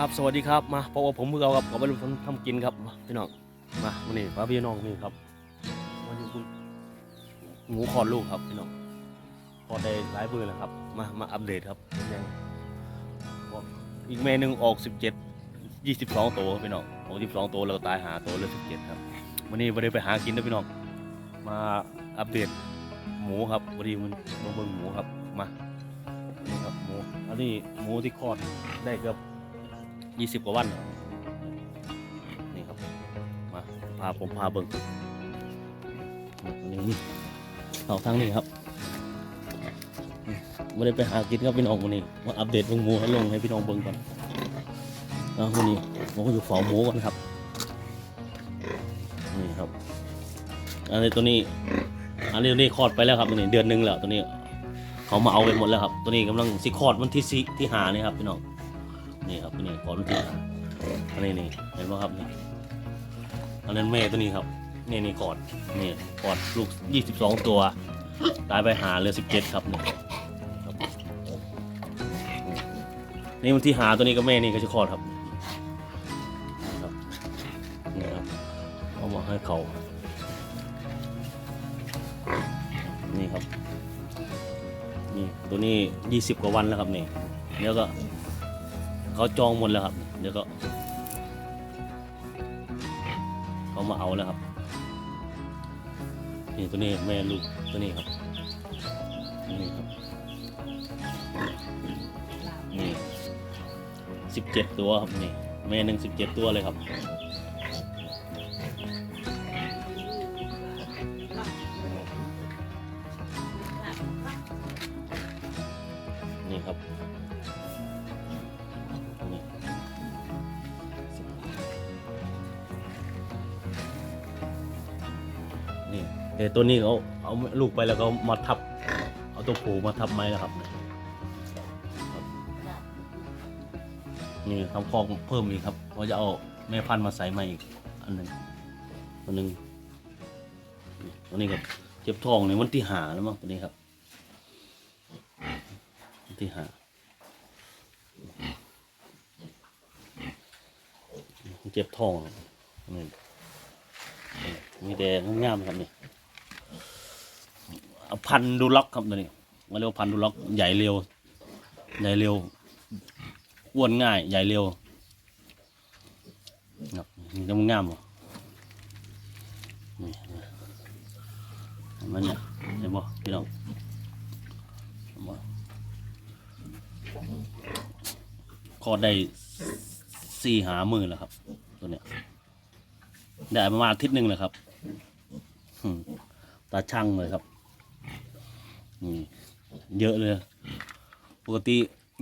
ครับสวัสดีครับมาพบกับผมมือเอาครับกับบรรลุทำกินครับพี่น้องมาวันนี้พาพี่น้องนี่ครับวันนี้คุณหมูคอดลูกครับพี่น้องคอดได้หลายมือแล้วครับ มามาอัปเดตครับยังอีกเมหนึ่งออกสิบเจ็ดยี่สิบสองตัวพี่น้องออกยี่สิบสองตัวแล้วก็ตายหาตัวเหลือสิบเจ็ดครับวันนี้วันนี้ไปหากินนะพี่น้องมาอัปเดตหมูครับวันนี้มันมาเบิ่งหมูครับมานี่ครับหมูอันนี้หมูที่คลอดได้เกือบ ยี่สิบกว่าวัน นี่ครับ มาพาผมพาเบิ้งนี่เอาทางนี้ครับไม่ได้ไปหากินครับพี่น้องวันนี้ มาอัปเดตเบิ้งหมูให้ลงให้พี่น้องเบิ้งก่อนเอาวันนี้ผมก็อยู่เฝ้าหมูก่อนครับ นี่ครับ อันนี้ตัวนี้ อันนี้ตัวนี้คลอดไปแล้วครับตัวนี้เดือนหนึงแล้วตัวนี้ เขามาเอาไปหมดแล้วครับ ตัวนี้กำลังสิคลอดวันที่สี่ที่หานี่ครับพี่น้อง นี่ครับนี่ขอรู้ทีอันนี้นี่เห็นไหมครับนี่อันนั้นแม่ตัวนี้ครับนี่นี่กอดนี่กอดลูกยี่สิบสองตัว ตายไปหาเหลือสิบเจ็ดครับนี่บนี่มันที่หาตัวนี้ก็แม่นี่ก็จะคลอดครับนี่ครับนี่ครับเอามาให้เขานี่ครับนี่ตัวนี้ยี่สิบกว่าวันแล้วครับนี่แล้วก็ เขาจองหมดแล้วครับ เดี๋ยวก็เขามาเอาแล้วครับ นี่ตัวนี้แม่ลูกตัวนี้ครับ นี่ครับ นี่สิบเจ็ดตัวครับนี่แม่หนึ่งสิบเจ็ดตัวเลยครับ แต่ตัวนี้เขาเอาลูกไปแล้วก็มาทับ เอาตัวผูมาทับไม้แล้วครับ นี่ทำคอกเพิ่มอีกครับเขาจะเอาแม่พันธุ์มาใส่มาอีก อันหนึ่งตัวหนึ่งตัวนี้ครับเจ็บท้องในวันที่หาแล้วมั้งตัวนี้ครับวันที่หาเจ็บท้องนี่มีแต่งามๆครับนี่ พันดูล็อกครับตัวนี้มาเรียกว่าพันดูล็อกใหญ่เร็ว ใหญ่เร็วอ้วนง่าย ใหญ่เร็วครับนี่ต้องงามบ่นี่นมันเนี่ยเห็นบ่พี่น้องคอดได้สี่หามือแล้วครับ ตัวเนี้ยได้ประมาณอาทิตย์หนึ่งเลยครับตาช่างเลยครับ เยอะเลย ปกติ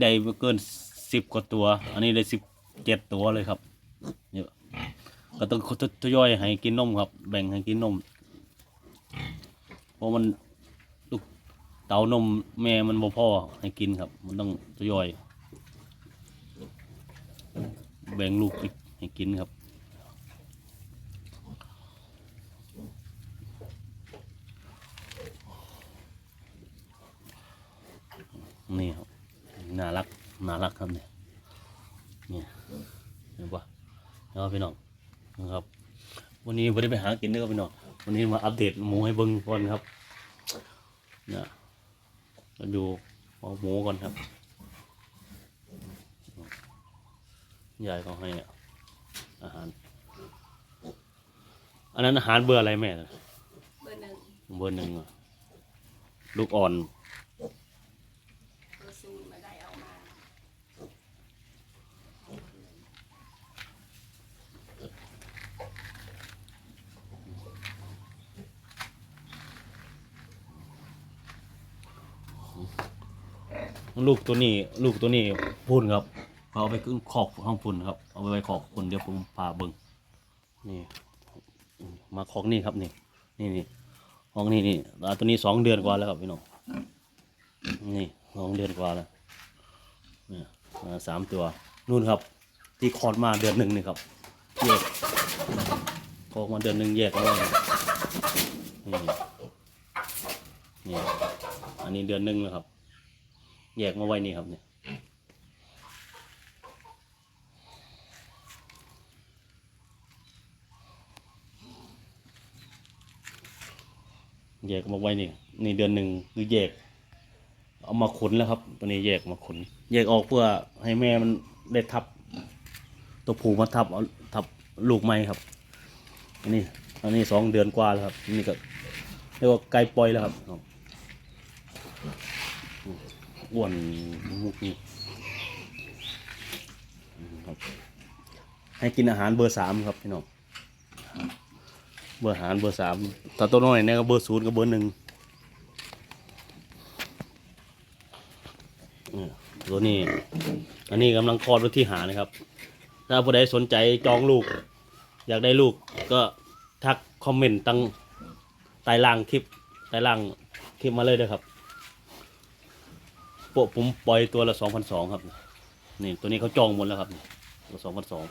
ได้เกินสิบกว่าตัว อันนี้ได้สิบเจ็ดตัวเลยครับเยอะก็ต้องทยอยให้กินนมครับ แบ่งให้กินนม เพราะมันลูกเต้านมแม่มันบ่พอให้กินครับ มันต้องทยอย แบ่งลูกให้กินครับ นี่ครับน่ารักน่ารักครับเนี่ยนี่เห็นปะแล้วพี่น้องนะครับ วันนี้ไม่ได้ไปหากินด้วยครับพี่น้องวันนี้มาอัปเดตหมูให้เบิ้งก่อนครับนะมาดูเอาหมูก่อนครับยายเขาให้อาหาร อันนั้นอาหารเบอร์อะไรแม่น่ะเบอร์หนึ่งเบอร์หนึ่งอะลูกอ่อน เบอร์ศูนย์มาได้เอามา ลูกตัวนี้ ลูกตัวนี้พุ่นครับเขาเอาไปขึ้นขอกห้องพุ่นครับ เอาไปไว้ขอกพุ่นเดี๋ยวผมพาเบิ้งนี่ มาขอกนี่ครับนี่ นี่นี่ห้องนี่นี่อ่าตัวนี้สองเดือนกว่าแล้วครับพี่น้องนี่สองเดือนกว่าแล้วเนี่ยอ่าสามตัวนู่นครับ ที่คลอดมาเดือนหนึ่งนี่ครับแยกคลอดมาเดือนหนึ่งแยกเอาไว้นี่นี่อันนี้เดือนหนึ่งแล้วครับ แยกมาไว้นี่ครับเนี่ยแยกมาไว้นี่นี่เดือนหนึ่งคือแยก เอามาขนแล้วครับตอนนี้แยกมาขนแยกออกเพื่อให้แม่มันได้ทับ ตัวผูมาทับเอาทับลูกไม้ครับอันนี้อันนี้สองเดือนกว่าแล้วครับนี่ก็เรียกว่าไกลปล่อยแล้วครับ อ้วนมุกนี่ครับ ให้กินอาหารเบอร์สามครับพี่น้องเบอร์อาหารเบอร์สามถ้าตัวน้อยเนี่ยก็เบอร์ศูนย์กับเบอร์หนึ่งตัวนี้ อันนี้กำลังคลอดวันที่หานะครับ ถ้าผู้ใดสนใจจองลูก อยากได้ลูกก็ทักคอมเมนต์ตั้งใต้ล่างคลิปใต้ล่างคลิปมาเลยเด้อครับ วกผมปล่อยตัวละสองพันสองครับ นี่ตัวนี้เขาจองหมดแล้วครับตัวสองพันสอง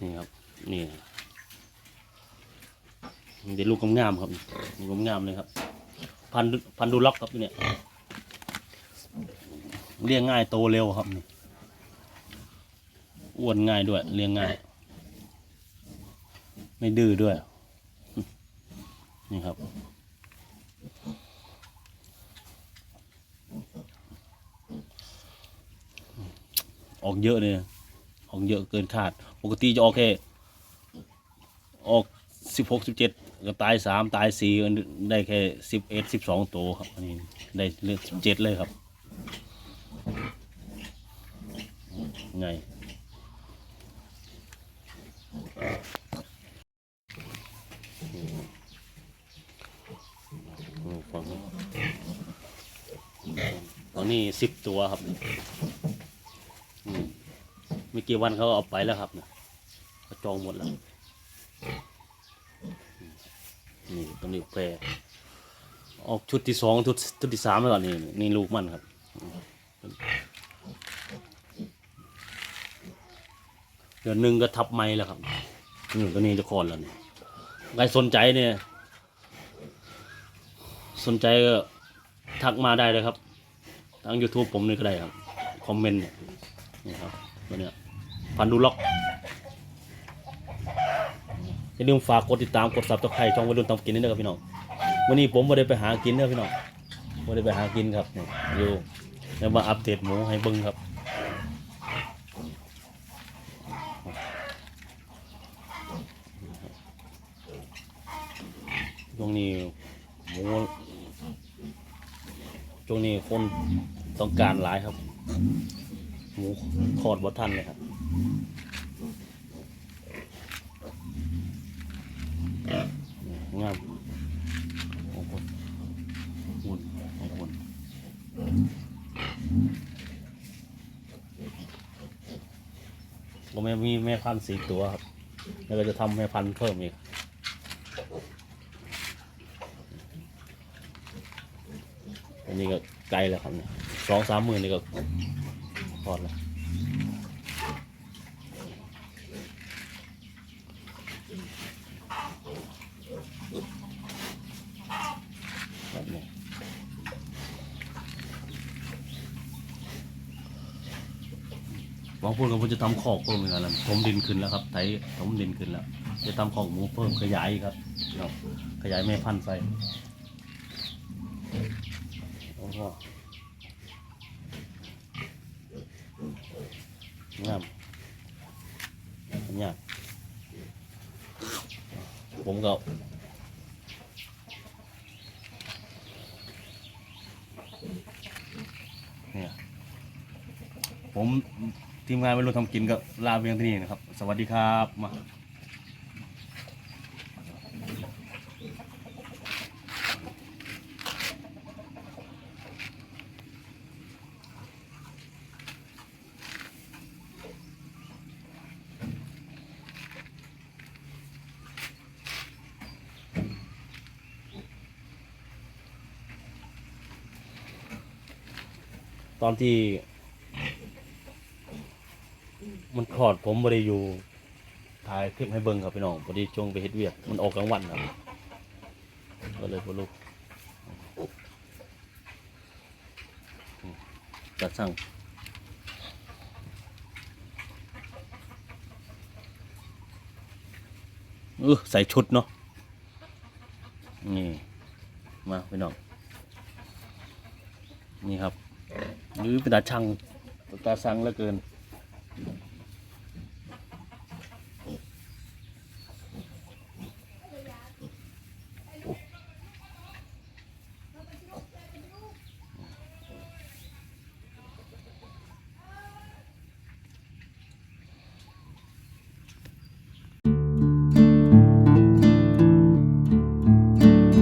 นี่ครับ นี่มีแต่ลูกงามครับลูกงามเลยครับ พันพันดูล็อกครับเนี่ยเลี้ยงง่ายโตเร็วครับนี่ อ้วนง่ายด้วย เลี้ยงง่าย ไม่ดื้อด้วย นี่ครับ ออกเยอะเลยออกเยอะเกินคาด ปกติจะออกแค่ออกสิบหกสิบเจ็ดก็ตายสามตายสี่ได้แค่สิบเอ็ดสิบสองตัวครับอันนี้ได้เลือสิบเจ็ดเลยครับ ไง อืมฝั่งนี้ ฝั่งนี้สิบตัวครับอืมไม่กี่วันเขาเอาไปแล้วครับเนี่ยเขาจองหมดแล้ว นี่ตัวนี้แพรออกชุดที่สองชุดชุดที่สามแล้วนี่นี่ลูกมันครับ เดือนหนึ่งก็ทับไม้แล้วครับนี่ตัวนี้จะคลอดแล้วนี่ใครสนใจเนี่ย สนใจก็ทักมาได้เลยครับ ทาง YouTube ผมนี่ก็ได้ครับ คอมเมนต์เนี่ยนี่ครับตัวเนี้ยพันดูล็อกอย่าลืมฝากกดติดตามกดซับสไครช่องวัยรุ่นตำกินนี่ด้วยครับพี่น้องวันนี้ผมไม่ได้ไปหากินเด้อพี่น้องไม่ได้ไปหากินครับนี่อยู่แล้วมาอัปเดตหมูให้เบิ้งครับช่วงนี้หมู ช่วงนี้คนต้องการหลายครับ หมูคอดบ่ทันเลยครับงามโอ้โหหุ่นโอ้โหผมมีแม่พันธุ์สี่ตัวครับ แล้วก็จะทำแม่พันธุ์เพิ่มอีก อันนี้ก็ไกลแล้วครับเนี่ยสองสามหมื่นนี่ก็พอแล้วแบบนี้บางพูดกับผมจะทำขอกเพิ่มเหมือนกันแล้วถมดินขึ้นแล้วครับไถถมดินขึ้นแล้ว จะทำขอกหมูเพิ่มขยายอีกครับเนาะขยายแม่พันธุ์ใส โอ้โหงามงามผมก็เนี่ยผมทีมงานไม่รู้ทำกินก็ลาเพียงที่นี่นะครับ สวัสดีครับมา ตอนที่ มันคลอดผมได้อยู่ถ่ายคลิปให้เบิ้งครับพี่น้องพอดีช่วงไปเฮ็ดเวียก มันออกกลางวันครับก็เลยพอลูกจัดสั่งเออใส่ชุดเนาะนี่ มาพี่น้องนี่ครับ หรือเป็นตาชังตาชังเหลือเกิน